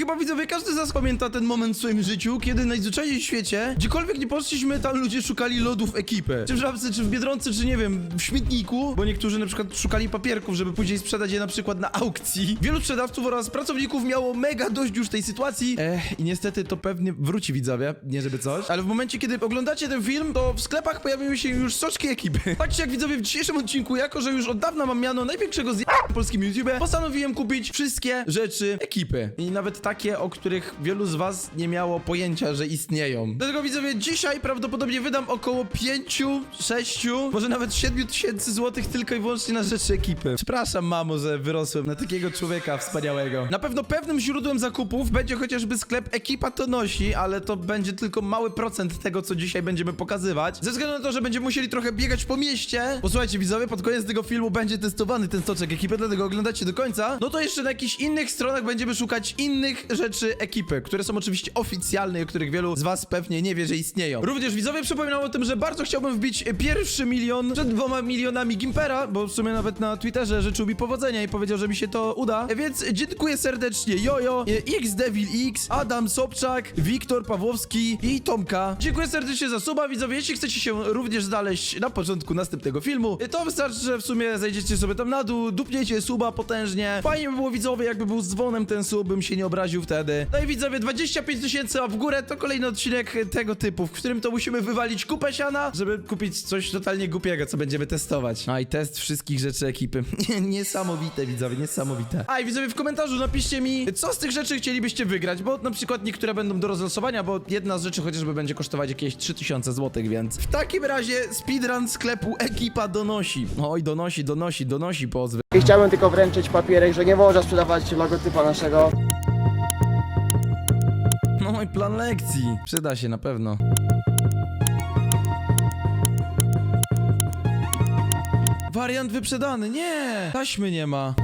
Chyba widzowie, każdy z nas pamięta ten moment w swoim życiu, kiedy najzwyczajniej w świecie, gdziekolwiek nie poszliśmy, tam ludzie szukali lodów ekipy. Czy w Żabce, czy w Biedronce, czy nie wiem, w śmietniku, bo niektórzy na przykład szukali papierków, żeby później sprzedać je na przykład na aukcji. Wielu sprzedawców oraz pracowników miało mega dość już tej sytuacji. Ech, i niestety to pewnie wróci widzowie, nie żeby coś. Ale w momencie, kiedy oglądacie ten film, to w sklepach pojawiły się już soczki ekipy. Patrzcie jak widzowie w dzisiejszym odcinku, jako że już od dawna mam miano największego z polskim YouTube, postanowiłem kupić wszystkie rzeczy ekipy. I nawet takie, o których wielu z was nie miało pojęcia, że istnieją. Dlatego widzowie, dzisiaj prawdopodobnie wydam około 5, 6, może nawet 7 tysięcy złotych tylko i wyłącznie na rzeczy ekipy. Przepraszam, mamo, że wyrosłem na takiego człowieka wspaniałego. Na pewno pewnym źródłem zakupów będzie chociażby sklep Ekipa to nosi, ale to będzie tylko mały procent tego, co dzisiaj będziemy pokazywać. Ze względu na to, że będziemy musieli trochę biegać po mieście. Posłuchajcie, widzowie, pod koniec tego filmu będzie testowany ten stoczek ekipy, dlatego oglądacie do końca. No to jeszcze na jakichś innych stronach będziemy szukać innych rzeczy ekipy, które są oczywiście oficjalne i o których wielu z was pewnie nie wie, że istnieją. Również widzowie przypominam o tym, że bardzo chciałbym wbić pierwszy milion przed dwoma milionami Gimpera, bo w sumie nawet na Twitterze życzył mi powodzenia i powiedział, że mi się to uda. Więc dziękuję serdecznie Jojo, XDevilX, Adam Sobczak, Wiktor Pawłowski i Tomka. Dziękuję serdecznie za suba, widzowie. Jeśli chcecie się również znaleźć na początku następnego filmu, to wystarczy, że w sumie zejdziecie sobie tam na dół, dupniecie suba potężnie. Fajnie by było widzowie, jakby był z dzwonem ten sub, bym się nie obraził wtedy. No i widzowie, 25 tysięcy w górę to kolejny odcinek tego typu, w którym to musimy wywalić kupę siana, żeby kupić coś totalnie głupiego, co będziemy testować. A i test wszystkich rzeczy ekipy. niesamowite, widzowie, niesamowite. A i widzowie, w komentarzu napiszcie mi, co z tych rzeczy chcielibyście wygrać, bo na przykład niektóre będą do rozlosowania, bo jedna z rzeczy chociażby będzie kosztować jakieś 3000 zł, więc w takim razie speedrun sklepu ekipa donosi. Oj, donosi, donosi, donosi pozwy. I chciałbym tylko wręczyć papierek, że nie można sprzedawać logotypa naszego. Mój plan lekcji. Przyda się na pewno. Wariant wyprzedany, nie! Taśmy nie ma.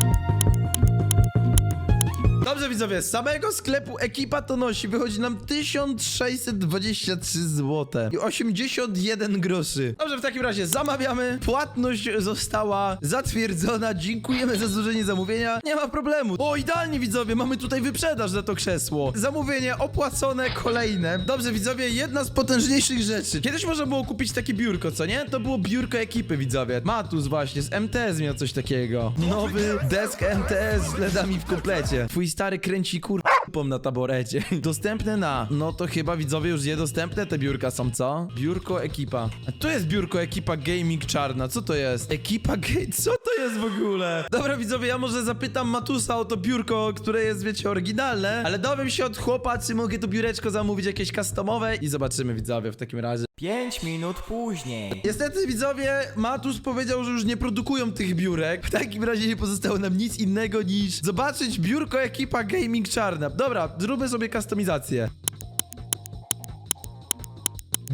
Dobrze widzowie, z samego sklepu ekipa to nosi wychodzi nam 1623 zł i 81 groszy. Dobrze, w takim razie zamawiamy, płatność została zatwierdzona, dziękujemy za złożenie zamówienia, nie ma problemu. O, idealnie widzowie, mamy tutaj wyprzedaż za to krzesło. Zamówienie opłacone, kolejne. Dobrze widzowie, jedna z potężniejszych rzeczy. Kiedyś można było kupić takie biurko, co nie? To było biurko ekipy widzowie. Matus właśnie, z MTS miał coś takiego. Nowy desk MTS z LEDami w komplecie. Twój kręci kur... pom na taborecie. Dostępne na... No to chyba widzowie już niedostępne te biurka są, co? Biurko ekipa. A to jest biurko ekipa gaming czarna. Co to jest? Ekipa ga... Co to jest w ogóle? Dobra widzowie, ja może zapytam Matusa o to biurko, które jest, wiecie, oryginalne, ale dowiem się od chłopa, czy mogę to biureczko zamówić jakieś customowe i zobaczymy widzowie w takim razie. 5 minut później. Niestety widzowie, Matus powiedział, że już nie produkują tych biurek. W takim razie nie pozostało nam nic innego niż zobaczyć biurko ekipa Gaming Czarna. Dobra, zróbmy sobie kustomizację.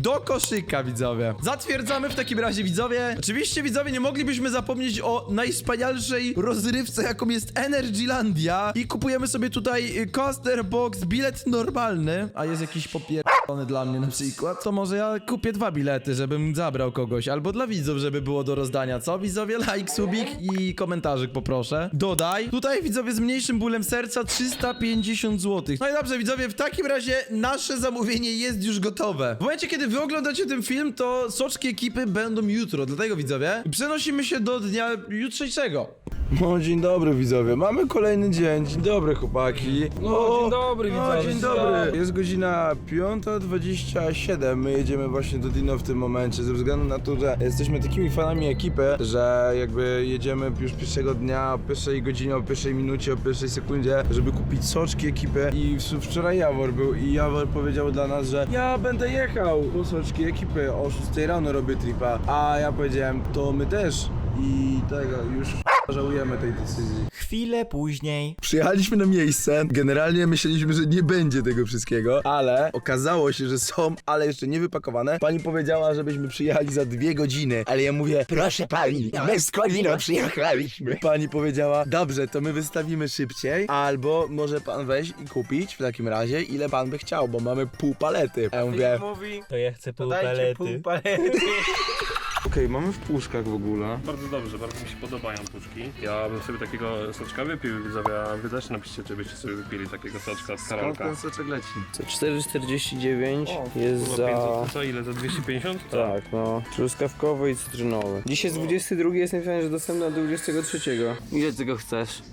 Do koszyka, widzowie. Zatwierdzamy w takim razie, widzowie. Oczywiście, widzowie, nie moglibyśmy zapomnieć o najwspanialszej rozrywce, jaką jest Energylandia. I kupujemy sobie tutaj y, coaster box, bilet normalny, a jest jakiś dla mnie na przykład. To może ja kupię dwa bilety, żebym zabrał kogoś, albo dla widzów, żeby było do rozdania. Co, widzowie? Like, subik i komentarzyk poproszę. Dodaj. Tutaj, widzowie, z mniejszym bólem serca 350 zł. No i dobrze, widzowie, w takim razie nasze zamówienie jest już gotowe. W momencie, kiedy wy oglądacie ten film, to soczki ekipy będą jutro. Dlatego, widzowie, przenosimy się do dnia jutrzejszego. No dzień dobry widzowie, mamy kolejny dzień, dzień dobry chłopaki No, dzień dobry, no, widzowie. dzień dobry Jest godzina 5.27, my jedziemy właśnie do Dino w tym momencie Ze względu na to, że jesteśmy takimi fanami ekipy Że jakby jedziemy już pierwszego dnia, o pierwszej godzinie, o pierwszej minucie, o pierwszej sekundzie Żeby kupić soczki ekipy. I wczoraj Jawor był i Jawor powiedział dla nas, że Ja będę jechał po soczki ekipy, o 6 rano robię tripa. A ja powiedziałem, to my też. I tego już żałujemy tej decyzji Chwilę później. Przyjechaliśmy na miejsce. Generalnie myśleliśmy, że nie będzie tego wszystkiego, ale okazało się, że są, ale jeszcze nie wypakowane. Pani powiedziała, żebyśmy przyjechali za dwie godziny, ale ja mówię, proszę pani, my z Kolino przyjechaliśmy. Pani powiedziała, dobrze, to my wystawimy szybciej, albo może pan wejść i kupić w takim razie, ile pan by chciał, bo mamy pół palety. A ja mówię, mówi, To ja chcę to pół dajcie palety. pół palety. Okej, mamy w puszkach w ogóle. Bardzo dobrze, bardzo mi się podobają puszki. Ja bym sobie takiego soczka wypił, widzowie, a wy też napiszcie, czy byście sobie wypili takiego soczka z Skąd Karolka. ten soczek leci? 4,49 jest za... 500, co ile, za 250? Tak, no. Truskawkowy i cytrynowy. Dzisiaj jest 22, jest napisane, że dostępny do 23. Ile tego chcesz?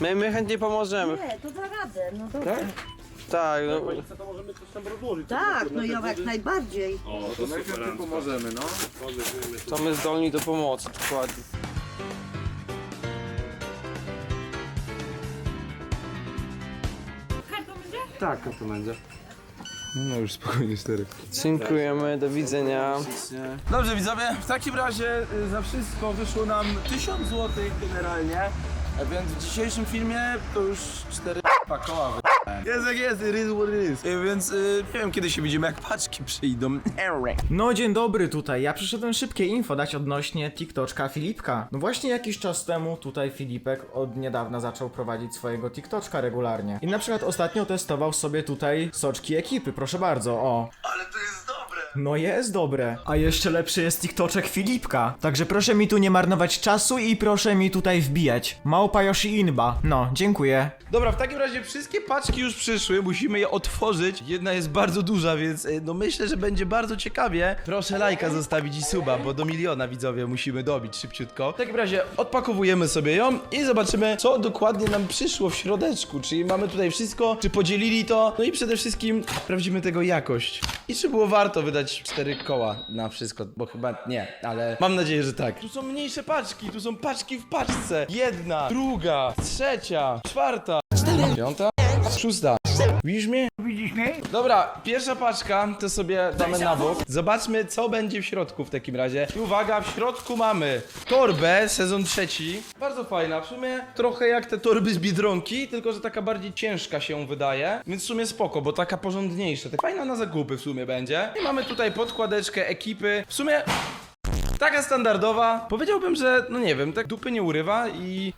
My, my chętnie pomożemy. Nie, to da radę, no dobra. Tak, no. Tak, no ja jak najbardziej. O, to super. pomożemy, no. To my zdolni do pomocy, dokładnie. Tak, to będzie. No już spokojnie, cztery. Dziękujemy, do widzenia. Dobrze widzowie, w takim razie y, za wszystko wyszło nam 1000 zł generalnie, a więc w dzisiejszym filmie to już 4 koła wy- Jest jak jest, it is what it is. Y, Więc y, nie wiem kiedy się widzimy, jak paczki przyjdą. No dzień dobry tutaj, ja przyszedłem szybkie info dać odnośnie TikToczka Filipka. No właśnie jakiś czas temu tutaj Filipek od niedawna zaczął prowadzić swojego TikToczka regularnie. I na przykład ostatnio testował sobie tutaj soczki ekipy, proszę bardzo, o. Ale to jest! No jest dobre. A jeszcze lepszy jest TikToczek Filipka. Także proszę mi tu nie marnować czasu i proszę mi tutaj wbijać. Małpa Yoshi Inba. No, dziękuję. Dobra, w takim razie wszystkie paczki już przyszły, musimy je otworzyć. Jedna jest bardzo duża, więc y, no myślę, że będzie bardzo ciekawie. Proszę lajka zostawić i suba, bo do miliona widzowie musimy dobić szybciutko. W takim razie odpakowujemy sobie ją i zobaczymy, co dokładnie nam przyszło w środeczku. Czyli mamy tutaj wszystko, czy podzielili to, no i przede wszystkim sprawdzimy tego jakość. I czy było warto wydać cztery koła na wszystko, bo chyba nie, ale mam nadzieję, że tak. Tu są mniejsze paczki, tu są paczki w paczce. Jedna, druga, trzecia, czwarta, piąta, szósta. Widzisz mnie? Widzisz mnie? Dobra, pierwsza paczka to sobie damy na bok. Zobaczmy, co będzie w środku w takim razie. I uwaga, w środku mamy torbę, sezon trzeci. Bardzo fajna, w sumie trochę jak te torby z Biedronki, tylko że taka bardziej ciężka się wydaje. Więc w sumie spoko, bo taka porządniejsza. Tak fajna na zakupy w sumie będzie. I mamy tutaj podkładeczkę ekipy. W sumie taka standardowa. Powiedziałbym, że no nie wiem, tak dupy nie urywa i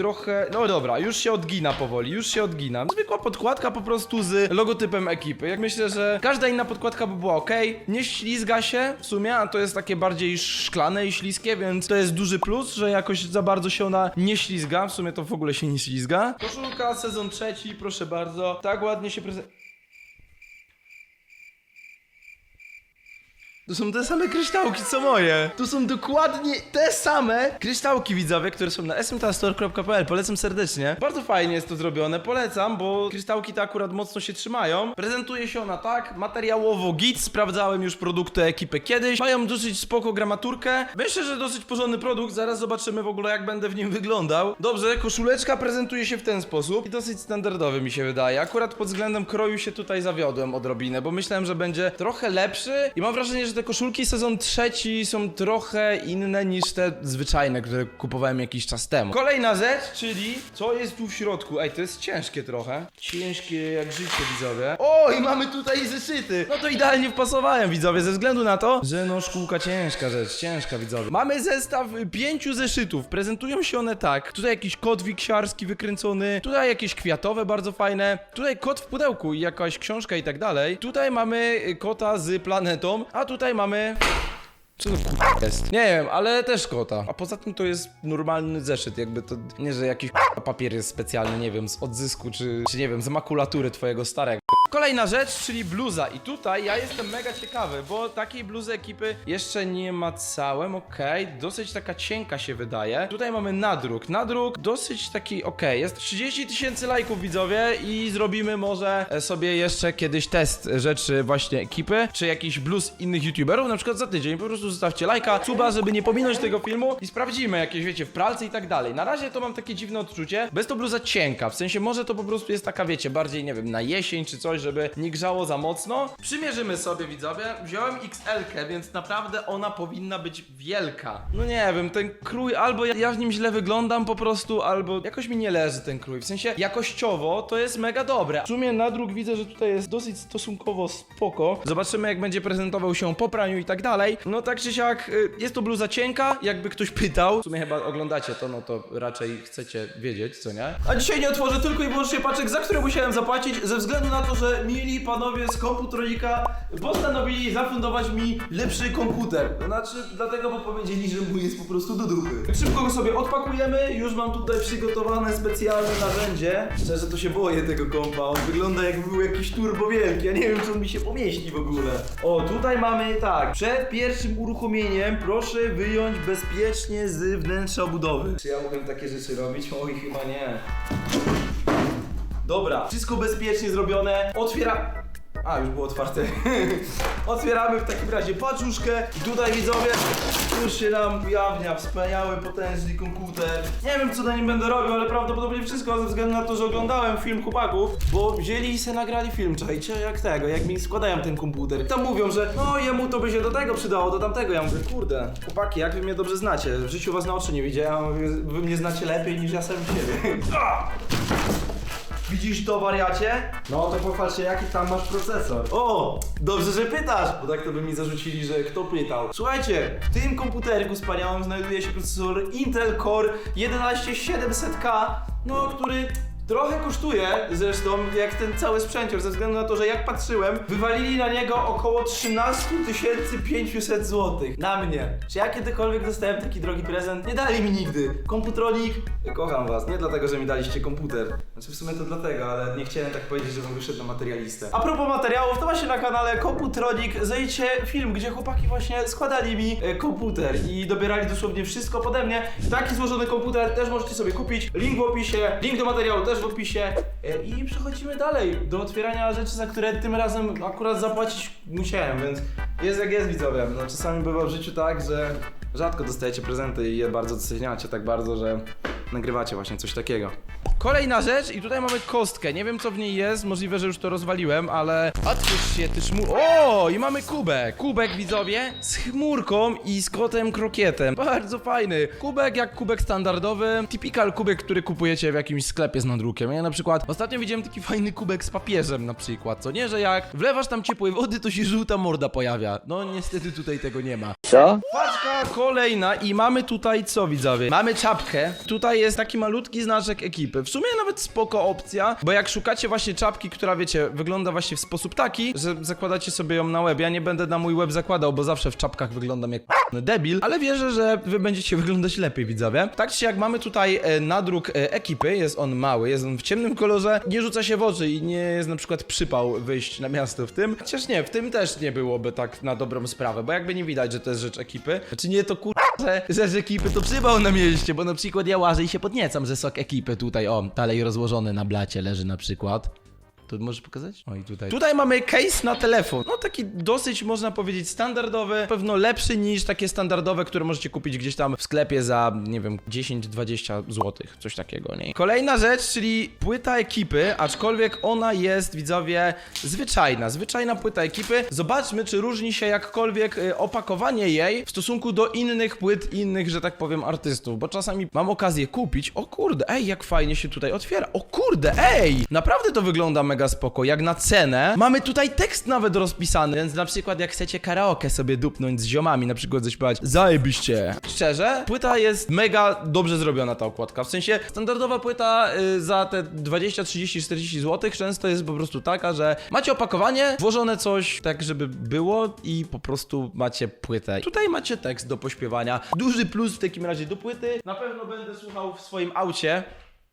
trochę. No dobra, już się odgina powoli, już się odgina. Zwykła podkładka po prostu z logotypem ekipy. Jak myślę, że każda inna podkładka by była ok. Nie ślizga się w sumie, a to jest takie bardziej szklane i śliskie, więc to jest duży plus, że jakoś za bardzo się ona nie ślizga. W sumie to w ogóle się nie ślizga. Koszulka, sezon trzeci, proszę bardzo. Tak ładnie się prezentuje. To są te same kryształki co moje. Tu są dokładnie te same kryształki widzowie, które są na smtastore.pl. Polecam serdecznie. Bardzo fajnie jest to zrobione, polecam, bo kryształki te akurat mocno się trzymają. Prezentuje się ona tak, materiałowo git, sprawdzałem już produkty ekipy kiedyś. Mają dosyć spoko gramaturkę. Myślę, że dosyć porządny produkt, zaraz zobaczymy w ogóle jak będę w nim wyglądał. Dobrze, koszuleczka prezentuje się w ten sposób i dosyć standardowy mi się wydaje. Akurat pod względem kroju się tutaj zawiodłem odrobinę, bo myślałem, że będzie trochę lepszy i mam wrażenie, że te koszulki sezon trzeci są trochę inne niż te zwyczajne, które kupowałem jakiś czas temu. Kolejna rzecz, czyli co jest tu w środku? Ej, to jest ciężkie trochę. Ciężkie jak życie, widzowie. O, i mamy tutaj zeszyty. No to idealnie wpasowałem, widzowie, ze względu na to, że no szkółka ciężka rzecz, ciężka, widzowie. Mamy zestaw pięciu zeszytów. Prezentują się one tak. Tutaj jakiś kot wiksiarski wykręcony, tutaj jakieś kwiatowe bardzo fajne, tutaj kot w pudełku i jakaś książka i tak dalej. Tutaj mamy kota z planetą, a tutaj mamy... Co to k***a jest? Nie wiem, ale też kota. A poza tym to jest normalny zeszyt, jakby to nie, że jakiś k***a papier jest specjalny, nie wiem, z odzysku, czy, czy nie wiem, z makulatury twojego starego. Kolejna rzecz, czyli bluza. I tutaj ja jestem mega ciekawy, bo takiej bluzy ekipy jeszcze nie macałem, okej. Dosyć taka cienka się wydaje. Tutaj mamy nadruk. Nadruk dosyć taki, okej. Jest 30 tysięcy lajków, widzowie, i zrobimy może e, sobie jeszcze kiedyś test rzeczy właśnie ekipy, czy jakiś bluz innych youtuberów, na przykład za tydzień. Po prostu zostawcie lajka, suba, żeby nie pominąć tego filmu i sprawdzimy jakieś, wiecie, w pralce i tak dalej. Na razie to mam takie dziwne odczucie, bez to bluza cienka, w sensie może to po prostu jest taka, wiecie, bardziej, nie wiem, na jesień czy coś, żeby nie grzało za mocno. Przymierzymy sobie, widzowie. Wziąłem XL-kę, więc naprawdę ona powinna być wielka. No nie wiem, ten krój albo ja, ja w nim źle wyglądam po prostu, albo jakoś mi nie leży ten krój. W sensie jakościowo to jest mega dobre. W sumie nadruk widzę, że tutaj jest dosyć stosunkowo spoko. Zobaczymy jak będzie prezentował się po praniu i tak dalej. No tak czy siak, y, jest to bluza cienka, jakby ktoś pytał. W sumie chyba oglądacie to, no to raczej chcecie wiedzieć, co nie? A dzisiaj nie otworzę tylko i wyłącznie paczek, za które musiałem zapłacić, ze względu na to, że że mili panowie z komputronika postanowili zafundować mi lepszy komputer. To znaczy, dlatego, bo powiedzieli, że mój jest po prostu do dupy. Szybko go sobie odpakujemy, już mam tutaj przygotowane specjalne narzędzie. Szczerze to się boję tego kompa, on wygląda jakby był jakiś turbo wielki, ja nie wiem czy on mi się pomieści w ogóle. O, tutaj mamy tak, przed pierwszym uruchomieniem proszę wyjąć bezpiecznie z wnętrza obudowy. Czy ja mogę takie rzeczy robić? Oj, chyba nie. Dobra, wszystko bezpiecznie zrobione. Otwiera. A, już było otwarte. Otwieramy w takim razie paczuszkę i tutaj widzowie już się nam ujawnia wspaniały, potężny komputer. Nie wiem co na nim będę robił, ale prawdopodobnie wszystko ze względu na to, że oglądałem film chłopaków, bo wzięli i se nagrali film, czajcie, jak tego, jak mi składają ten komputer. Tam mówią, że no jemu to by się do tego przydało, do tamtego. Ja mówię, kurde, chłopaki, jak wy mnie dobrze znacie, w życiu was na oczy nie widziałem, wy mnie znacie lepiej niż ja sam siebie. Widzisz to, wariacie? No to pochwal się, jaki tam masz procesor. O, dobrze, że pytasz, bo tak to by mi zarzucili, że kto pytał. Słuchajcie, w tym komputerku wspaniałym znajduje się procesor Intel Core 11700K, no, który trochę kosztuje, zresztą jak ten cały sprzęcior, ze względu na to, że jak patrzyłem, wywalili na niego około 13 500 zł. Na mnie. Czy ja kiedykolwiek dostałem taki drogi prezent? Nie dali mi nigdy. Komputronik, kocham was, nie dlatego, że mi daliście komputer. Znaczy w sumie to dlatego, ale nie chciałem tak powiedzieć, żebym wyszedł na materialistę. A propos materiałów, to właśnie na kanale Komputronik zejdźcie film, gdzie chłopaki właśnie składali mi e, komputer i dobierali dosłownie wszystko pode mnie. Taki złożony komputer też możecie sobie kupić. Link w opisie, link do materiału też w opisie. E, I przechodzimy dalej do otwierania rzeczy, za które tym razem akurat zapłacić musiałem, więc jest jak jest widzowie. No, czasami bywa w życiu tak, że rzadko dostajecie prezenty i je bardzo doceniacie tak bardzo, że nagrywacie właśnie coś takiego. Kolejna rzecz i tutaj mamy kostkę. Nie wiem co w niej jest, możliwe, że już to rozwaliłem, ale otwórz się ty szmur... O! I mamy kubek. Kubek widzowie z chmurką i z kotem krokietem. Bardzo fajny. Kubek jak kubek standardowy. Typical kubek, który kupujecie w jakimś sklepie z nadrukiem. Ja na przykład ostatnio widziałem taki fajny kubek z papieżem na przykład, co nie, że jak wlewasz tam ciepłej wody, to się żółta morda pojawia. No niestety tutaj tego nie ma. Co? Paczka kolejna i mamy tutaj co widzowie? Mamy czapkę. Tutaj jest taki malutki znaczek ekipy. W sumie nawet spoko opcja, bo jak szukacie właśnie czapki, która wiecie, wygląda właśnie w sposób taki, że zakładacie sobie ją na web. Ja nie będę na mój web zakładał, bo zawsze w czapkach wyglądam jak debil, ale wierzę, że wy będziecie wyglądać lepiej widzowie. Tak czy jak mamy tutaj e, nadruk e, ekipy, jest on mały, jest on w ciemnym kolorze, nie rzuca się w oczy i nie jest na przykład przypał wyjść na miasto w tym. Chociaż nie, w tym też nie byłoby tak na dobrą sprawę, bo jakby nie widać, że to jest rzecz ekipy. Znaczy nie to kur... że rzecz ekipy to przypał na mieście, bo na przykład ja łażę i się podniecam, że sok ekipy tutaj, o, dalej rozłożony na blacie leży na przykład. To możesz pokazać? O i tutaj. Tutaj mamy case na telefon. No taki dosyć można powiedzieć standardowy, pewno lepszy niż takie standardowe, które możecie kupić gdzieś tam w sklepie za, nie wiem, 10-20 zł, coś takiego, nie? Kolejna rzecz, czyli płyta ekipy, aczkolwiek ona jest, widzowie, zwyczajna. Zwyczajna płyta ekipy. Zobaczmy, czy różni się jakkolwiek y, opakowanie jej w stosunku do innych płyt innych, że tak powiem, artystów, bo czasami mam okazję kupić. O kurde, ej, jak fajnie się tutaj otwiera. O kurde, ej! Naprawdę to wygląda mega spoko. Jak na cenę, mamy tutaj tekst nawet rozpisany, więc na przykład jak chcecie karaoke sobie dupnąć z ziomami, na przykład zaśpiewać zajebiście. Szczerze, płyta jest mega dobrze zrobiona ta okładka. W sensie standardowa płyta y, za te 20, 30, 40 zł często jest po prostu taka, że macie opakowanie, włożone coś tak, żeby było i po prostu macie płytę. Tutaj macie tekst do pośpiewania. Duży plus w takim razie do płyty. Na pewno będę słuchał w swoim aucie.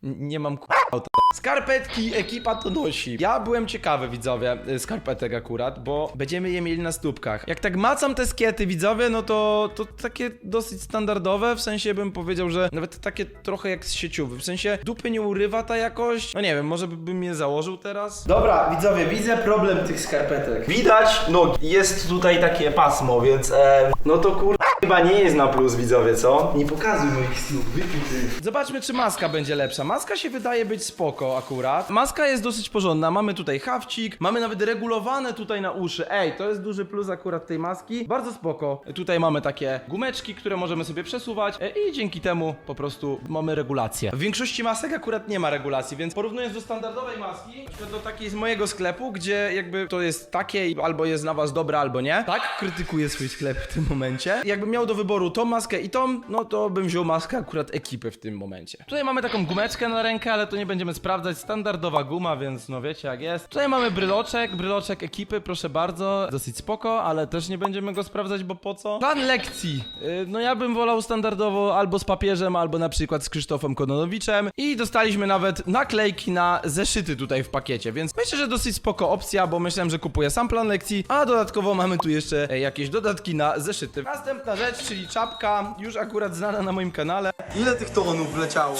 N- Nie mam k***a auta. Skarpetki ekipa to nosi. Ja byłem ciekawy, widzowie, y, skarpetek akurat, bo będziemy je mieli na stópkach. Jak tak macam te skiety, widzowie, no to, to takie dosyć standardowe, w sensie bym powiedział, że nawet takie trochę jak z sieciowy. W sensie dupy nie urywa ta jakość. No nie wiem, może by- bym je założył teraz. Dobra, widzowie, widzę problem tych skarpetek. Widać, no jest tutaj takie pasmo, więc e, no to kur... Chyba nie jest na plus, widzowie, co? Nie pokazuj moich stóp, wypij ty. Zobaczmy, czy maska będzie lepsza. Maska się wydaje być spoko akurat. Maska jest dosyć porządna. Mamy tutaj hawcik, mamy nawet regulowane tutaj na uszy. Ej, to jest duży plus akurat tej maski. Bardzo spoko. Tutaj mamy takie gumeczki, które możemy sobie przesuwać e, i dzięki temu po prostu mamy regulację. W większości masek akurat nie ma regulacji, więc porównując do standardowej maski, na przykład do takiej z mojego sklepu, gdzie jakby to jest takie i albo jest na was dobre, albo nie. Tak krytykuję swój sklep w tym momencie. Jakbym jakbym miał do wyboru tą maskę i tą, no to bym wziął maskę akurat ekipy w tym momencie. Tutaj mamy taką gumeczkę na rękę, ale to nie będziemy sprawdzać. Standardowa guma, więc no wiecie jak jest. Tutaj mamy bryloczek, bryloczek ekipy, proszę bardzo. Dosyć spoko, ale też nie będziemy go sprawdzać, bo po co? Plan lekcji. Yy, no ja bym wolał standardowo albo z papieżem, albo na przykład z Krzysztofem Kononowiczem. I dostaliśmy nawet naklejki na zeszyty tutaj w pakiecie, więc myślę, że dosyć spoko opcja, bo myślałem, że kupuję sam plan lekcji, a dodatkowo mamy tu jeszcze e, jakieś dodatki na zeszyty. Następna rzecz, czyli czapka, już akurat znana na moim kanale. Ile tych tonów wleciało?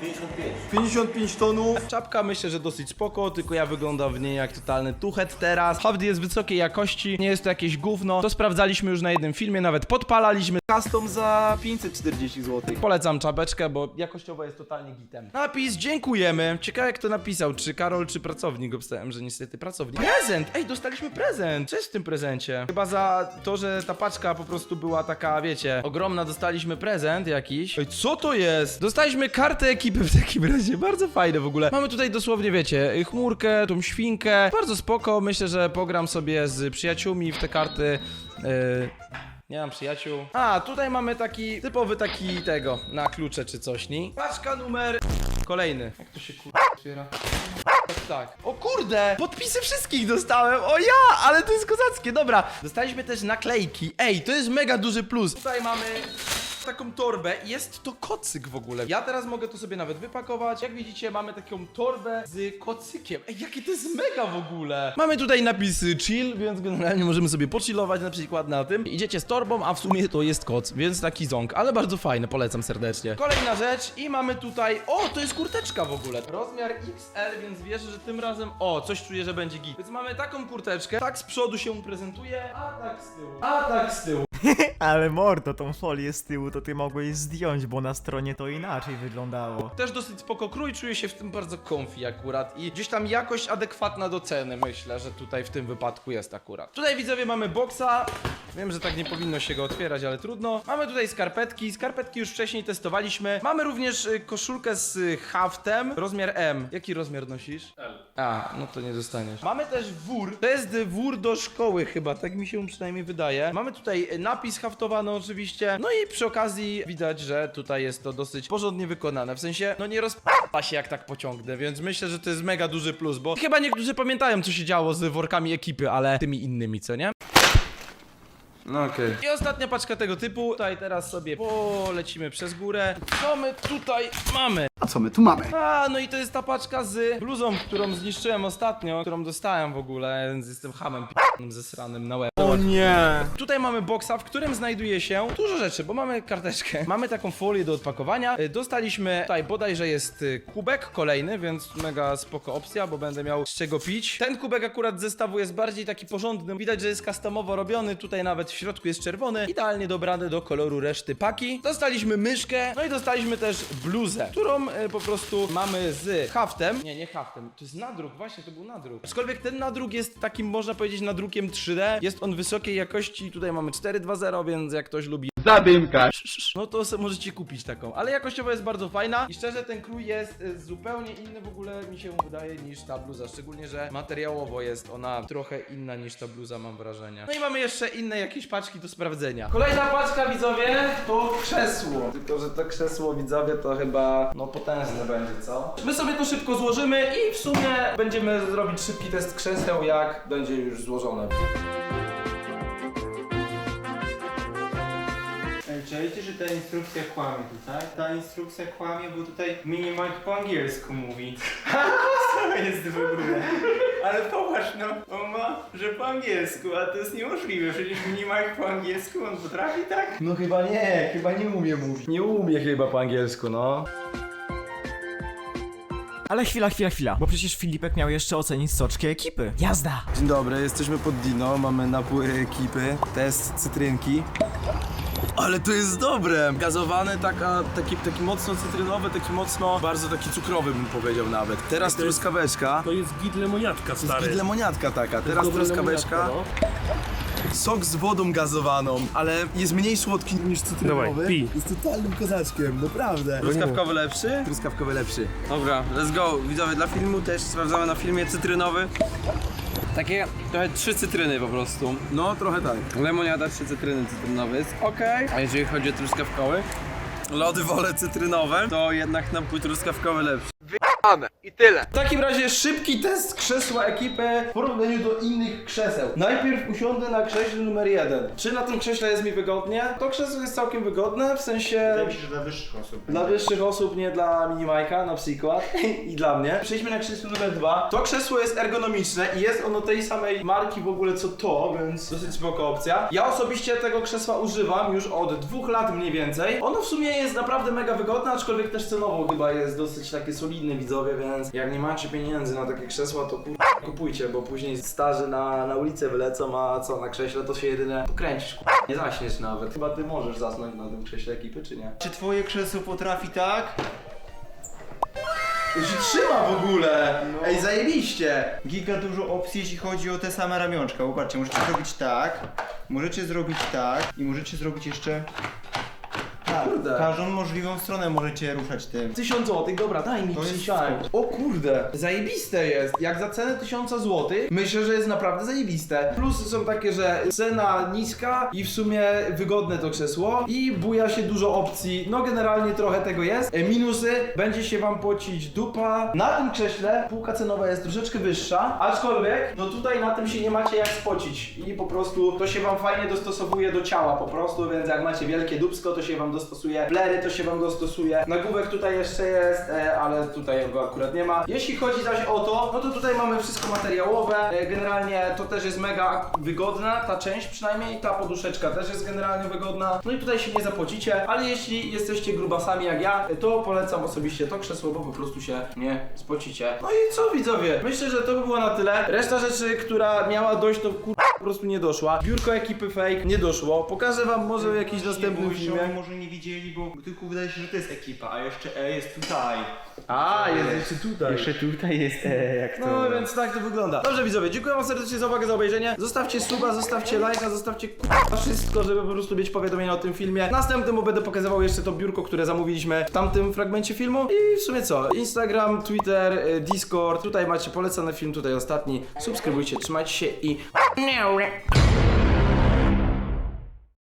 55. 55 tonów. Czapka myślę, że dosyć spoko, tylko ja wyglądam w niej jak totalny tuchet teraz. Howdy jest wysokiej jakości, nie jest to jakieś gówno. To sprawdzaliśmy już na jednym filmie, nawet podpalaliśmy. Custom za 540 zł. Polecam czapeczkę, bo jakościowo jest totalnie gitem. Napis, dziękujemy. Ciekawe kto napisał, czy Karol, czy pracownik. Obstałem, że niestety pracownik. Prezent! Ej, dostaliśmy prezent! Co jest w tym prezencie? Chyba za to, że ta paczka po prostu była taka, wiecie, ogromna, dostaliśmy prezent jakiś. Ej, co to jest? Dostaliśmy kartę ekipy w takim razie, bardzo fajne w ogóle. Mamy tutaj dosłownie, wiecie, chmurkę, tą świnkę. Bardzo spoko, myślę, że pogram sobie z przyjaciółmi w te karty. Yy... Nie mam przyjaciół. A, tutaj mamy taki typowy taki tego, na klucze czy coś, nie? Paczka numer kolejny. Jak to się kurwa otwiera? Tak, tak. O kurde! Podpisy wszystkich dostałem! O ja! Ale to jest kozackie, dobra. Dostaliśmy też naklejki. Ej, to jest mega duży plus. Tutaj mamy taką torbę i jest to kocyk w ogóle. Ja teraz mogę to sobie nawet wypakować. Jak widzicie, mamy taką torbę z kocykiem. Ej, jakie to jest mega w ogóle. Mamy tutaj napisy chill, więc generalnie możemy sobie pochillować na przykład na tym. Idziecie z torbą, a w sumie to jest koc, więc taki ząg, ale bardzo fajny, polecam serdecznie. Kolejna rzecz i mamy tutaj, o, to jest kurteczka w ogóle. Rozmiar XL, więc wierzę, że tym razem, o, coś czuję, że będzie git. Więc mamy taką kurteczkę, tak z przodu się prezentuje, a tak z tyłu, a tak z tyłu. Ale mordo, tą folię z tyłu to ty mogłeś zdjąć, bo na stronie to inaczej wyglądało. Też dosyć spoko krój, czuję się w tym bardzo comfy akurat i gdzieś tam jakość adekwatna do ceny myślę, że tutaj w tym wypadku jest akurat. Tutaj widzowie mamy boksa, wiem, że tak nie powinno się go otwierać, ale trudno. Mamy tutaj skarpetki, skarpetki już wcześniej testowaliśmy. Mamy również y, koszulkę z y, haftem, rozmiar M. Jaki rozmiar nosisz? L. A, no to nie dostaniesz. Mamy też wór. To jest y, wór do szkoły chyba, tak mi się przynajmniej wydaje. Mamy tutaj y, napis oczywiście. No i przy okazji widać, że tutaj jest to dosyć porządnie wykonane. W sensie, no nie rozpada się jak tak pociągnę, więc myślę, że to jest mega duży plus, bo chyba niektórzy pamiętają, co się działo z workami ekipy, ale tymi innymi, co nie? No okej. I ostatnia paczka tego typu. Tutaj teraz sobie polecimy przez górę. Co my tutaj mamy? A co my tu mamy? A, no i to jest ta paczka z bluzą, którą zniszczyłem ostatnio, którą dostałem w ogóle, więc jestem hamem p***nym zesranym na łeb. O nie! Tutaj mamy boksa, w którym znajduje się dużo rzeczy, bo mamy karteczkę, mamy taką folię do odpakowania. Y, Dostaliśmy tutaj bodajże jest y, kubek kolejny, więc mega spoko opcja, bo będę miał z czego pić. Ten kubek akurat z zestawu jest bardziej taki porządny. Widać, że jest customowo robiony, tutaj nawet w środku jest czerwony, idealnie dobrany do koloru reszty paki. Dostaliśmy myszkę, no i dostaliśmy też bluzę, którą po prostu mamy z haftem. Nie, nie haftem, to jest nadruk, właśnie to był nadruk. Aczkolwiek ten nadruk jest takim, można powiedzieć, nadrukiem 3D. Jest on wysokiej jakości, tutaj mamy 4.2.0, więc jak ktoś lubi Zadymka. no to sobie możecie kupić taką. Ale jakościowo jest bardzo fajna i szczerze ten krój jest y, zupełnie inny w ogóle mi się wydaje niż ta bluza. Szczególnie, że materiałowo jest ona trochę inna niż ta bluza mam wrażenie. No i mamy jeszcze inne jakieś paczki do sprawdzenia. Kolejna paczka widzowie to krzesło. Tylko, że to krzesło widzowie to chyba no potężne będzie, co? My sobie to szybko złożymy i w sumie będziemy zrobić szybki test krzeseł jak będzie już złożone. Czajcie, że ta instrukcja kłamie tutaj? Ta instrukcja kłamie, bo tutaj mini Mike po angielsku mówi. Co jest w ogóle? Ale popatrz, no, on ma, że po angielsku, a to jest niemożliwe, przecież mini Mike po angielsku, on potrafi tak? No chyba nie, chyba nie umie mówić. Nie umie chyba po angielsku, no. Ale chwila, chwila, chwila, bo przecież Filipek miał jeszcze ocenić soczki ekipy. Jazda! Dzień dobry, jesteśmy pod Dino, mamy napój ekipy, test cytrynki. Ale to jest dobre! Gazowane, taka, taki, taki mocno cytrynowy, taki mocno, bardzo taki cukrowy bym powiedział nawet. Teraz To jest- truskaweczka. To jest git lemoniatka, stary. Git lemoniatka taka, teraz Dobra truskaweczka. lemoniatka, Sok z wodą gazowaną, ale jest mniej słodki niż cytrynowy. Dawaj, pij. Jest totalnym kozaczkiem, naprawdę. Truskawkowy lepszy? Truskawkowy lepszy. Dobra, let's go. Widzowie, dla filmu też sprawdzamy na filmie cytrynowy. Takie trochę trzy cytryny po prostu. No, trochę tak. Lemoniada, trzy cytryny cytrynowe jest okej. A jeżeli chodzi o truskawkowy, lody wolę cytrynowe, to jednak napój truskawkowy lepszy. W takim razie szybki test krzesła ekipy w porównaniu do innych krzeseł. Najpierw usiądę na krześle numer jeden. Czy na tym krześle jest mi wygodnie? To krzesło jest całkiem wygodne, w sensie... Wydaje mi się, że dla wyższych osób. Dla wyższych osób, nie dla minimajka na przykład i dla mnie. Przejdźmy na krzesło numer dwa. To krzesło jest ergonomiczne i jest ono tej samej marki w ogóle co to, więc dosyć spoko opcja. Ja osobiście tego krzesła używam już od dwóch lat mniej więcej. Ono w sumie jest naprawdę mega wygodne, aczkolwiek też cenowo chyba jest dosyć takie solidne widzowie, więc jak nie macie pieniędzy na takie krzesła, to kur... kupujcie, bo później starzy na, na ulicę wylecą, a co na krześle to się jedynie pokręcisz, kur... nie zaśniesz nawet. Chyba ty możesz zasnąć na tym krześle ekipy, czy nie? Czy twoje krzesło potrafi tak? To się trzyma w ogóle! Ej, zajebiście! Giga dużo opcji, jeśli chodzi o te same ramionczka. Popatrzcie, możecie zrobić tak, możecie zrobić tak i możecie zrobić jeszcze tak. Kurde. Każdą możliwą stronę możecie ruszać tym. 1000 złotych, dobra, daj mi To jest przysiąść. O kurde, zajebiste jest. Jak za cenę 1000 złotych, myślę, że jest naprawdę zajebiste. Plusy są takie, że cena niska i w sumie wygodne to krzesło i buja się dużo opcji. No generalnie trochę tego jest. E, Minusy, będzie się wam pocić dupa. Na tym krześle półka cenowa jest troszeczkę wyższa, aczkolwiek no tutaj na tym się nie macie jak spocić i po prostu to się wam fajnie dostosowuje do ciała po prostu, więc jak macie wielkie dupsko, to się wam dostosuje. Blery to się wam dostosuje. Nagłówek tutaj jeszcze jest, e, ale tutaj go akurat nie ma. Jeśli chodzi zaś o to, no to tutaj mamy wszystko materiałowe. E, generalnie to też jest mega wygodna, ta część przynajmniej, ta poduszeczka też jest generalnie wygodna. No i tutaj się nie zapocicie, ale jeśli jesteście grubasami jak ja, to polecam osobiście to krzesło, bo po prostu się nie spocicie. No i co widzowie? Myślę, że to by było na tyle. Reszta rzeczy, która miała dojść, to kur... po prostu nie doszła. Biurko ekipy fake nie doszło. Pokażę wam może w jakimś następnym Bo filmie. może nie widzieli, bo tylko wydaje się, że to jest ekipa, a jeszcze E jest tutaj. A, jest jeszcze tutaj. Jeszcze tutaj jest E, jak to... No więc tak to wygląda. Dobrze widzowie, dziękuję wam serdecznie za uwagę, za obejrzenie. Zostawcie suba, zostawcie lajka, zostawcie k***a wszystko, żeby po prostu mieć powiadomienia o tym filmie. Następnym będę pokazywał jeszcze to biurko, które zamówiliśmy w tamtym fragmencie filmu. I w sumie co? Instagram, Twitter, y, Discord. Tutaj macie polecany film, tutaj ostatni. Subskrybujcie, trzymajcie się i... Rip.